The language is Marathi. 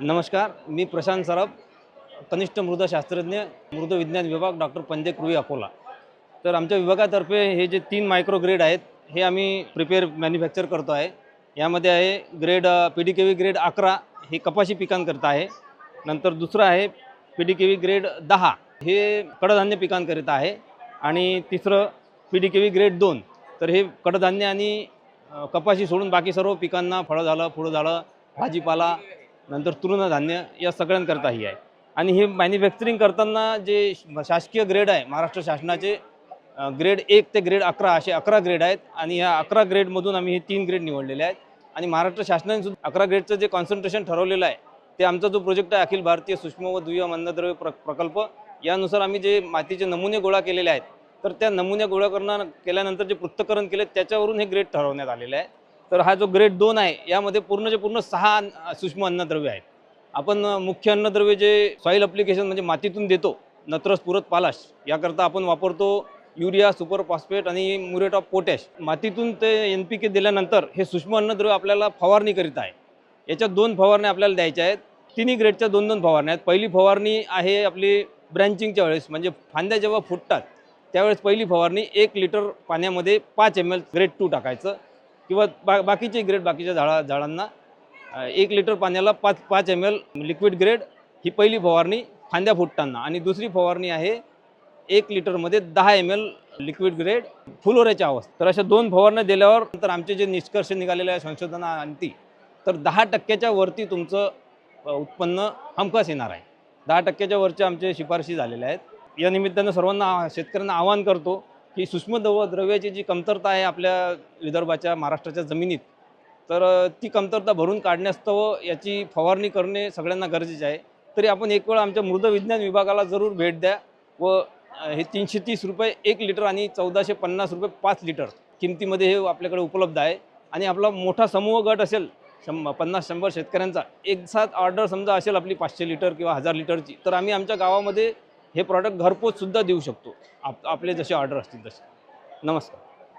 नमस्कार मी प्रशांत सराफ कनिष्ठ मृदशास्त्रज्ञ मृदविज्ञान विभाग डॉक्टर पंजे कृवी अकोला. तर आमच्या विभागातर्फे हे जे तीन मायक्रो ग्रेड आहेत हे आम्ही प्रिपेअर मॅन्युफॅक्चर करतो आहे. यामध्ये आहे grade P D K V grade अकरा हे कपाशी पिकांकरिता आहे. नंतर दुसरं आहे P D K V grade दहा हे कडधान्य पिकांकरिता आहे. आणि तिसरं P D K V grade दोन तर हे कडधान्य आणि कपाशी सोडून बाकी सर्व पिकांना फळं झालं फुलं झालं भाजीपाला नंतर तृणधान्य या सगळ्यांकरताही आहे. आणि हे मॅन्युफॅक्चरिंग करताना जे शासकीय ग्रेड आहे महाराष्ट्र शासनाचे ग्रेड एक ते ग्रेड अकरा असे अकरा ग्रेड आहेत आणि ह्या अकरा ग्रेडमधून आम्ही हे तीन ग्रेड निवडलेले आहेत. आणि महाराष्ट्र शासनाने सुद्धा अकरा ग्रेडचं जे कॉन्सन्ट्रेशन ठरवलेलं आहे ते आमचा जो प्रोजेक्ट आहे अखिल भारतीय सूक्ष्म व दुय्यम अन्नद्रव्य प्र प्रकल्प यानुसार आम्ही जे मातीचे नमुने गोळा केलेले आहेत तर त्या नमुन्या गोळा करणं केल्यानंतर जे पृथ्थकरण केले त्याच्यावरून हे ग्रेड ठरवण्यात आलेले आहे तर हा जो ग्रेड दोन आहे यामध्ये पूर्णचे पूर्ण सहा सूक्ष्म अन्नद्रव्य आहेत. आपण मुख्य अन्नद्रव्य जे सॉईल अप्लिकेशन म्हणजे मातीतून देतो नत्रस पुरत पालाश याकरता आपण वापरतो युरिया सुपर फॉस्फेट आणि म्युरेट ऑफ पोटॅश. मातीतून ते एन पी के दिल्यानंतर हे सूक्ष्म अन्नद्रव्य आपल्याला फवारणी करीत आहे. याच्यात दोन फवारण्या आपल्याला द्यायच्या आहेत. तिन्ही ग्रेडच्या दोन दोन फवारण्या आहेत. पहिली फवारणी आहे आपली ब्रँचिंगच्या वेळेस म्हणजे फांद्या जेव्हा फुटतात त्यावेळेस पहिली फवारणी एक लिटर पाण्यामध्ये पाच एम एल ग्रेड टू टाकायचं. किंवा बा बाकीचे ग्रेड बाकीच्या झाडा झाडांना एक लिटर पाण्याला पाच पाच एम एल लिक्विड ग्रेड ही पहिली फवारणी फांद्या फुटताना. आणि दुसरी फवारणी आहे एक लिटरमध्ये दहा एम एल लिक्विड ग्रेड फुलोऱ्याच्या अवस्था तर अशा दोन फवारण्या दिल्यावर नंतर आमचे जे निष्कर्ष निघालेले आहे संशोधनाअंती तर दहा टक्क्याच्या वरती तुमचं उत्पन्न हमखास येणार आहे. दहा टक्क्याच्या वरच्या आमचे शिफारशी झालेल्या आहेत. या निमित्तानं सर्वांना शेतकऱ्यांना आवाहन करतो ही सूक्ष्म द्रव द्रव्याची जी कमतरता आहे आपल्या विदर्भाच्या महाराष्ट्राच्या जमिनीत तर ती कमतरता भरून काढण्यास्तव याची फवारणी करणे सगळ्यांना गरजेचे आहे. तरी आपण एक वेळ आमच्या मृदविज्ञान विभागाला जरूर भेट द्या व हे तीनशे तीस रुपये एक लिटर आणि चौदाशे पन्नास रुपये पाच लिटर किमतीमध्ये हे आपल्याकडे उपलब्ध आहे. आणि आपला मोठा समूह गट असेल शंभ पन्नास शंभर शेतकऱ्यांचा एक साथ ऑर्डर समजा असेल आपली पाचशे लिटर किंवा हजार लिटरची तर आम्ही आमच्या गावामध्ये हे प्रॉडक्ट घरपोच सुद्धा देऊ शकतो. आप आपले जसे ऑर्डर असतील तसे. नमस्कार.